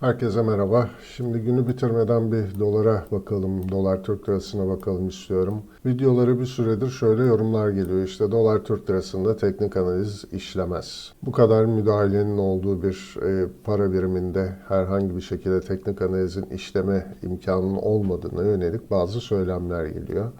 Herkese merhaba. Şimdi günü bitirmeden bir dolara bakalım, dolar Türk lirasına bakalım istiyorum. Videoları bir süredir şöyle yorumlar geliyor. İşte dolar Türk lirasında teknik analiz işlemez. Bu kadar müdahalenin olduğu bir e, para biriminde herhangi bir şekilde teknik analizin işleme imkanının olmadığına yönelik bazı söylemler geliyor.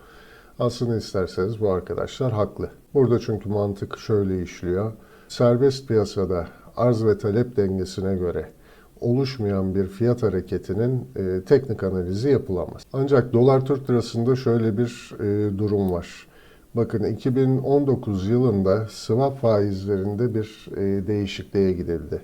Aslında isterseniz bu arkadaşlar haklı. Burada çünkü mantık şöyle işliyor. Serbest piyasada arz ve talep dengesine göre oluşmayan bir fiyat hareketinin e, teknik analizi yapılamaz. Ancak dolar Türk lirasında şöyle bir e, durum var. Bakın 2019 yılında swap faizlerinde bir e, değişikliğe gidildi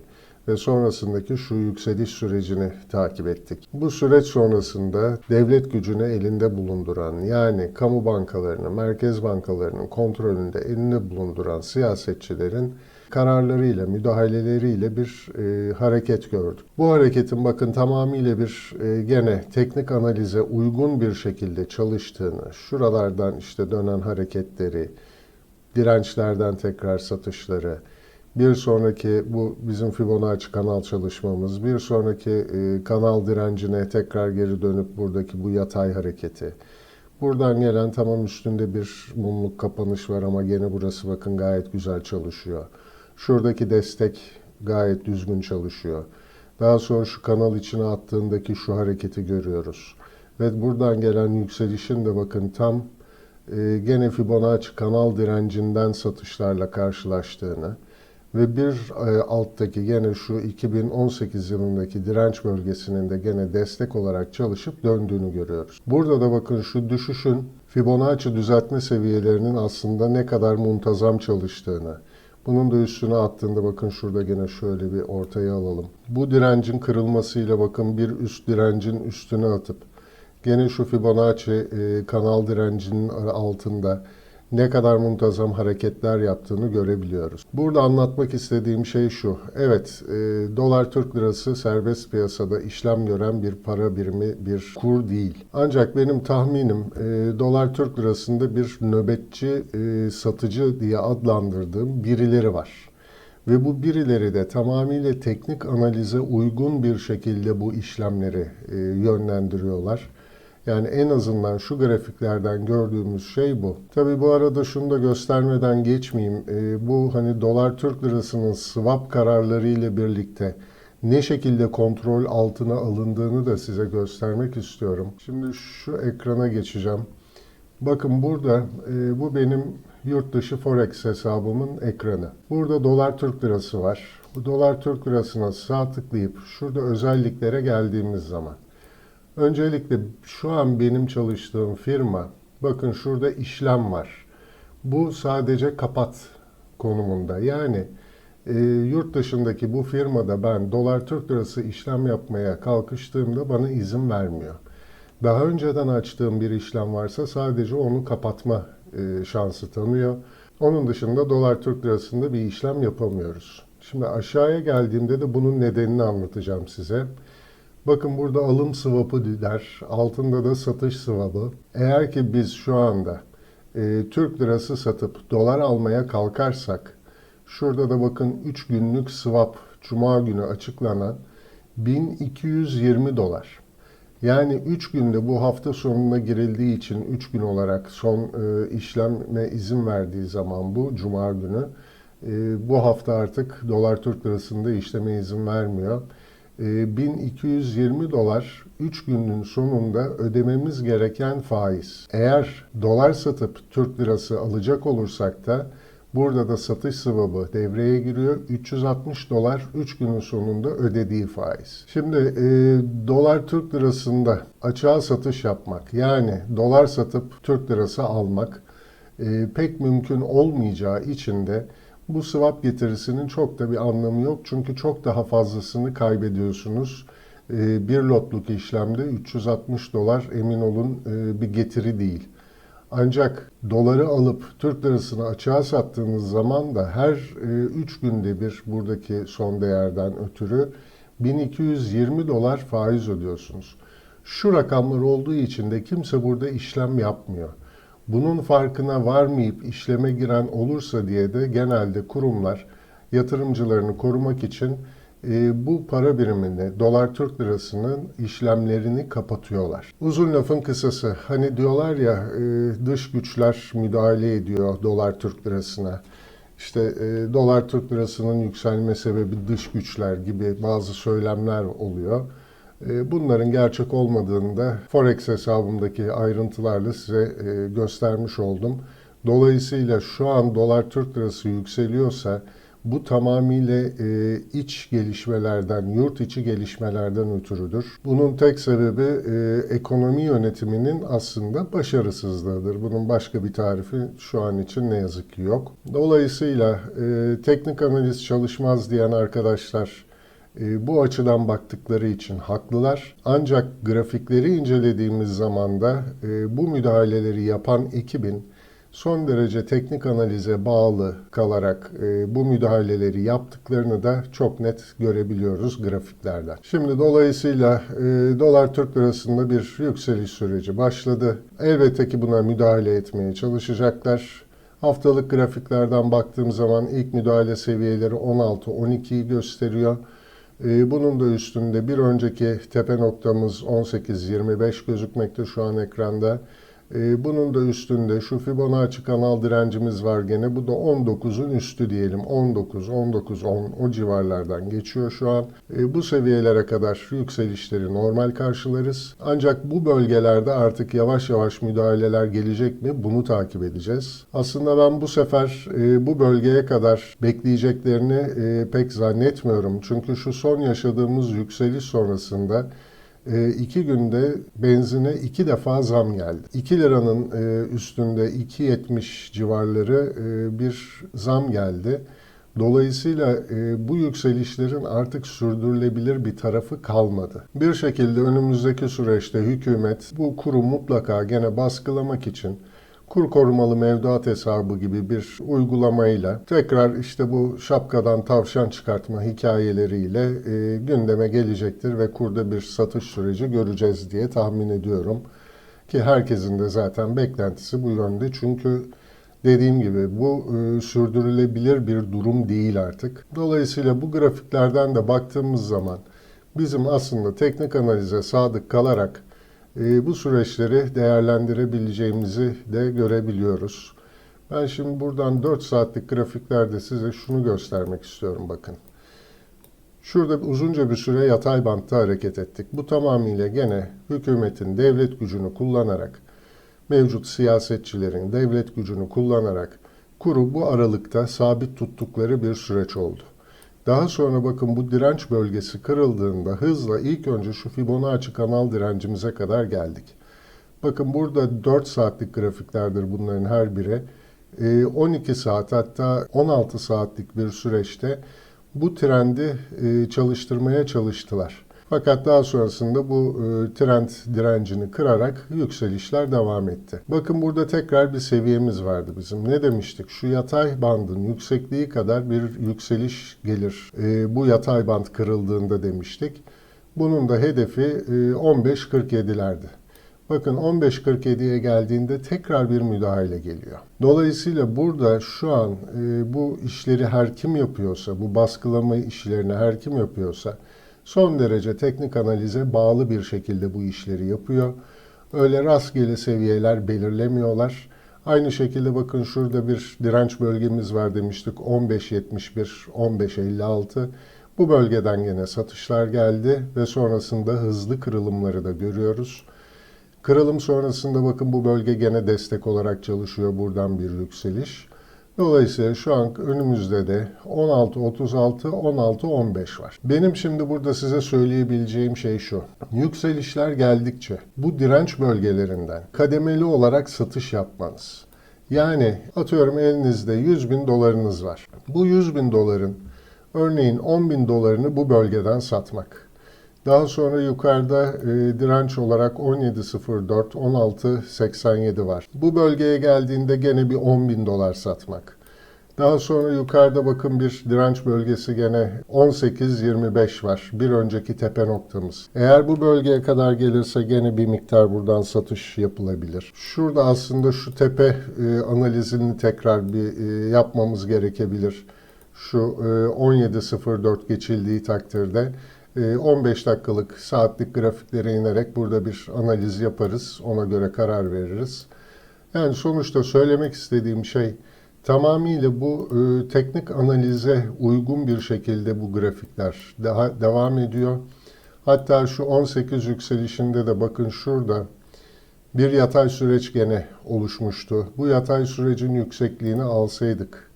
ve sonrasındaki şu yükseliş sürecini takip ettik. Bu süreç sonrasında devlet gücünü elinde bulunduran yani kamu bankalarını, merkez bankalarının kontrolünde elinde bulunduran siyasetçilerin kararlarıyla, müdahaleleriyle bir e, hareket gördük. Bu hareketin bakın tamamıyla bir e, gene teknik analize uygun bir şekilde çalıştığını, şuralardan işte dönen hareketleri, dirençlerden tekrar satışları, bir sonraki bu bizim Fibonacci kanal çalışmamız, bir sonraki e, kanal direncine tekrar geri dönüp buradaki bu yatay hareketi. Buradan gelen tamam üstünde bir mumluk kapanış var ama gene burası bakın gayet güzel çalışıyor. Şuradaki destek gayet düzgün çalışıyor. Daha sonra şu kanal içine attığındaki şu hareketi görüyoruz. Ve buradan gelen yükselişin de bakın tam e, gene Fibonacci kanal direncinden satışlarla karşılaştığını ve bir e, alttaki gene şu 2018 yılındaki direnç bölgesinin de gene destek olarak çalışıp döndüğünü görüyoruz. Burada da bakın şu düşüşün Fibonacci düzeltme seviyelerinin aslında ne kadar muntazam çalıştığını, bunun da üstüne attığında bakın şurada gene şöyle bir ortaya alalım. Bu direncin kırılmasıyla bakın bir üst direncin üstüne atıp gene şu Fibonacci e, kanal direncinin altında ne kadar muntazam hareketler yaptığını görebiliyoruz. Burada anlatmak istediğim şey şu. Evet, e, dolar Türk lirası serbest piyasada işlem gören bir para birimi, bir kur değil. Ancak benim tahminim e, dolar Türk lirasında bir nöbetçi e, satıcı diye adlandırdığım birileri var. Ve bu birileri de tamamıyla teknik analize uygun bir şekilde bu işlemleri e, yönlendiriyorlar. Yani en azından şu grafiklerden gördüğümüz şey bu. Tabii bu arada şunu da göstermeden geçmeyeyim. E, bu hani dolar Türk lirasının swap kararları ile birlikte ne şekilde kontrol altına alındığını da size göstermek istiyorum. Şimdi şu ekrana geçeceğim. Bakın burada e, bu benim yurt dışı forex hesabımın ekranı. Burada dolar Türk lirası var. Bu dolar Türk lirasına sağ tıklayıp şurada özelliklere geldiğimiz zaman Öncelikle şu an benim çalıştığım firma, bakın şurada işlem var. Bu sadece kapat konumunda. Yani e, yurt dışındaki bu firmada ben dolar Türk lirası işlem yapmaya kalkıştığımda bana izin vermiyor. Daha önceden açtığım bir işlem varsa sadece onu kapatma e, şansı tanıyor. Onun dışında dolar Türk lirasında bir işlem yapamıyoruz. Şimdi aşağıya geldiğimde de bunun nedenini anlatacağım size. Bakın burada alım swap'ı der. Altında da satış swap'ı. Eğer ki biz şu anda e, Türk lirası satıp dolar almaya kalkarsak şurada da bakın 3 günlük swap Cuma günü açıklanan 1220 dolar. Yani 3 günde bu hafta sonuna girildiği için 3 gün olarak son e, işleme izin verdiği zaman bu Cuma günü e, bu hafta artık dolar Türk lirasında işleme izin vermiyor. 1220 ee, dolar 3 günün sonunda ödememiz gereken faiz. Eğer dolar satıp Türk lirası alacak olursak da burada da satış sıvabı devreye giriyor. 360 dolar 3 günün sonunda ödediği faiz. Şimdi e, dolar Türk lirasında açığa satış yapmak yani dolar satıp Türk lirası almak e, pek mümkün olmayacağı için de bu swap getirisinin çok da bir anlamı yok. Çünkü çok daha fazlasını kaybediyorsunuz. Ee, bir lotluk işlemde 360 dolar emin olun e, bir getiri değil. Ancak doları alıp Türk lirasını açığa sattığınız zaman da her 3 e, günde bir buradaki son değerden ötürü 1220 dolar faiz ödüyorsunuz. Şu rakamlar olduğu için de kimse burada işlem yapmıyor. Bunun farkına varmayıp işleme giren olursa diye de genelde kurumlar yatırımcılarını korumak için e, bu para birimini, dolar Türk lirasının işlemlerini kapatıyorlar. Uzun lafın kısası, hani diyorlar ya e, dış güçler müdahale ediyor dolar Türk lirasına. İşte e, dolar Türk lirasının yükselme sebebi dış güçler gibi bazı söylemler oluyor. E, Bunların gerçek olmadığını da Forex hesabımdaki ayrıntılarla size e, göstermiş oldum. Dolayısıyla şu an dolar Türk lirası yükseliyorsa bu tamamıyla e, iç gelişmelerden, yurt içi gelişmelerden ötürüdür. Bunun tek sebebi e, ekonomi yönetiminin aslında başarısızlığıdır. Bunun başka bir tarifi şu an için ne yazık ki yok. Dolayısıyla e, teknik analiz çalışmaz diyen arkadaşlar bu açıdan baktıkları için haklılar. Ancak grafikleri incelediğimiz zaman da e, bu müdahaleleri yapan ekibin son derece teknik analize bağlı kalarak e, bu müdahaleleri yaptıklarını da çok net görebiliyoruz grafiklerden. Şimdi dolayısıyla e, dolar Türk lirasında bir yükseliş süreci başladı. Elbette ki buna müdahale etmeye çalışacaklar. Haftalık grafiklerden baktığım zaman ilk müdahale seviyeleri 16-12'yi gösteriyor. Ee, Bunun da üstünde bir önceki tepe noktamız 18-25 gözükmekte şu an ekranda. Ee, Bunun da üstünde şu Fibonacci kanal direncimiz var gene. Bu da 19'un üstü diyelim. 19, 19, 10 o civarlardan geçiyor şu an. Ee, Bu seviyelere kadar yükselişleri normal karşılarız. Ancak bu bölgelerde artık yavaş yavaş müdahaleler gelecek mi? Bunu takip edeceğiz. Aslında ben bu sefer e, bu bölgeye kadar bekleyeceklerini e, pek zannetmiyorum. Çünkü şu son yaşadığımız yükseliş sonrasında e, iki günde benzine iki defa zam geldi. 2 liranın e, üstünde 2.70 civarları e, bir zam geldi. Dolayısıyla e, bu yükselişlerin artık sürdürülebilir bir tarafı kalmadı. Bir şekilde önümüzdeki süreçte hükümet bu kuru mutlaka gene baskılamak için kur korumalı mevduat hesabı gibi bir uygulamayla tekrar işte bu şapkadan tavşan çıkartma hikayeleriyle e, gündeme gelecektir ve kurda bir satış süreci göreceğiz diye tahmin ediyorum. Ki herkesin de zaten beklentisi bu yönde. Çünkü dediğim gibi bu e, sürdürülebilir bir durum değil artık. Dolayısıyla bu grafiklerden de baktığımız zaman bizim aslında teknik analize sadık kalarak bu süreçleri değerlendirebileceğimizi de görebiliyoruz. Ben şimdi buradan 4 saatlik grafiklerde size şunu göstermek istiyorum bakın. Şurada uzunca bir süre yatay bantta hareket ettik. Bu tamamıyla gene hükümetin devlet gücünü kullanarak, mevcut siyasetçilerin devlet gücünü kullanarak kuru bu aralıkta sabit tuttukları bir süreç oldu. Daha sonra bakın bu direnç bölgesi kırıldığında hızla ilk önce şu Fibonacci kanal direncimize kadar geldik. Bakın burada 4 saatlik grafiklerdir bunların her biri. 12 saat hatta 16 saatlik bir süreçte bu trendi e, çalıştırmaya çalıştılar. Fakat daha sonrasında bu e, trend direncini kırarak yükselişler devam etti. Bakın burada tekrar bir seviyemiz vardı bizim. Ne demiştik? Şu yatay bandın yüksekliği kadar bir yükseliş gelir. E, bu yatay band kırıldığında demiştik. Bunun da hedefi e, 15.47'lerdi. Bakın 15.47'ye geldiğinde tekrar bir müdahale geliyor. Dolayısıyla burada şu an e, bu işleri her kim yapıyorsa, bu baskılama işlerini her kim yapıyorsa son derece teknik analize bağlı bir şekilde bu işleri yapıyor. Öyle rastgele seviyeler belirlemiyorlar. Aynı şekilde bakın şurada bir direnç bölgemiz var demiştik. 15.71, 15.56. Bu bölgeden gene satışlar geldi ve sonrasında hızlı kırılımları da görüyoruz. Kırılım sonrasında bakın bu bölge gene destek olarak çalışıyor. Buradan bir yükseliş. Dolayısıyla şu an önümüzde de 16.36, 16.15 var. Benim şimdi burada size söyleyebileceğim şey şu. Yükselişler geldikçe bu direnç bölgelerinden kademeli olarak satış yapmanız. Yani atıyorum elinizde 100 bin dolarınız var. Bu 100 bin doların örneğin 10 bin dolarını bu bölgeden satmak. Daha sonra yukarıda e, direnç olarak 17.04, 16.87 var. Bu bölgeye geldiğinde gene bir 10 bin dolar satmak. Daha sonra yukarıda bakın bir direnç bölgesi gene 18.25 var. Bir önceki tepe noktamız. Eğer bu bölgeye kadar gelirse gene bir miktar buradan satış yapılabilir. Şurada aslında şu tepe e, analizini tekrar bir e, yapmamız gerekebilir. şu e, 17.04 geçildiği takdirde 15 dakikalık saatlik grafiklere inerek burada bir analiz yaparız. Ona göre karar veririz. Yani sonuçta söylemek istediğim şey tamamıyla bu e, teknik analize uygun bir şekilde bu grafikler daha devam ediyor. Hatta şu 18 yükselişinde de bakın şurada bir yatay süreç gene oluşmuştu. Bu yatay sürecin yüksekliğini alsaydık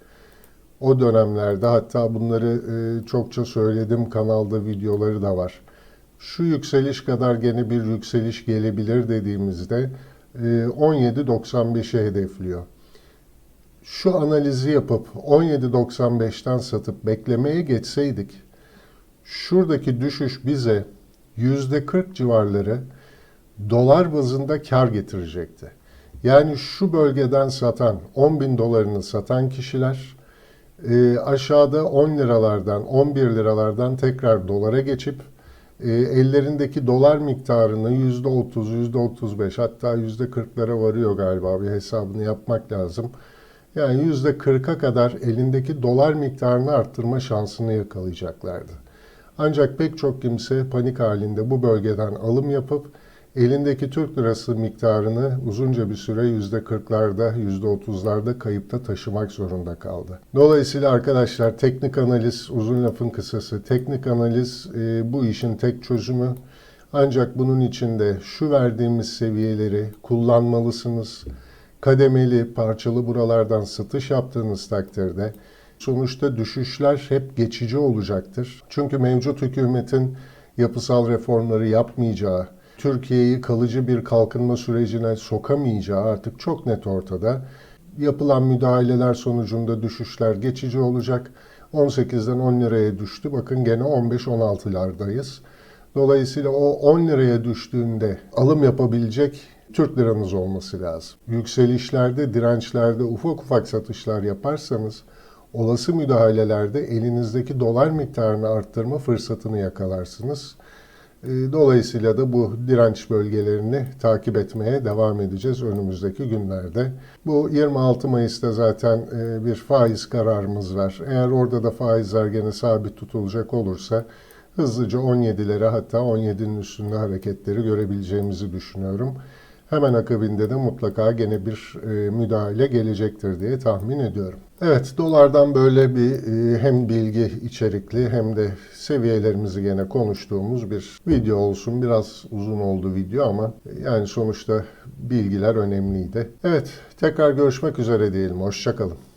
o dönemlerde hatta bunları e, çokça söyledim kanalda videoları da var. Şu yükseliş kadar gene bir yükseliş gelebilir dediğimizde e, 17.95'i hedefliyor. Şu analizi yapıp 17.95'ten satıp beklemeye geçseydik şuradaki düşüş bize %40 civarları dolar bazında kar getirecekti. Yani şu bölgeden satan 10 bin dolarını satan kişiler e, aşağıda 10 liralardan 11 liralardan tekrar dolara geçip e, ellerindeki dolar miktarını %30, %35 hatta %40'lara varıyor galiba bir hesabını yapmak lazım. Yani %40'a kadar elindeki dolar miktarını arttırma şansını yakalayacaklardı. Ancak pek çok kimse panik halinde bu bölgeden alım yapıp elindeki Türk lirası miktarını uzunca bir süre %40'larda, %30'larda kayıpta taşımak zorunda kaldı. Dolayısıyla arkadaşlar teknik analiz, uzun lafın kısası, teknik analiz e, bu işin tek çözümü. Ancak bunun içinde şu verdiğimiz seviyeleri kullanmalısınız. Kademeli, parçalı buralardan satış yaptığınız takdirde sonuçta düşüşler hep geçici olacaktır. Çünkü mevcut hükümetin yapısal reformları yapmayacağı, Türkiye'yi kalıcı bir kalkınma sürecine sokamayacağı artık çok net ortada. Yapılan müdahaleler sonucunda düşüşler geçici olacak. 18'den 10 liraya düştü. Bakın gene 15-16'lardayız. Dolayısıyla o 10 liraya düştüğünde alım yapabilecek Türk liranız olması lazım. Yükselişlerde, dirençlerde ufak ufak satışlar yaparsanız olası müdahalelerde elinizdeki dolar miktarını arttırma fırsatını yakalarsınız. E, Dolayısıyla da bu direnç bölgelerini takip etmeye devam edeceğiz önümüzdeki günlerde. Bu 26 Mayıs'ta zaten e, bir faiz kararımız var. Eğer orada da faizler gene sabit tutulacak olursa hızlıca 17'lere hatta 17'nin üstünde hareketleri görebileceğimizi düşünüyorum. Hemen akabinde de mutlaka gene bir e, müdahale gelecektir diye tahmin ediyorum. Evet, dolardan böyle bir e, hem bilgi içerikli hem de seviyelerimizi gene konuştuğumuz bir video olsun. Biraz uzun oldu video ama yani sonuçta bilgiler önemliydi. Evet, tekrar görüşmek üzere diyelim. Hoşçakalın.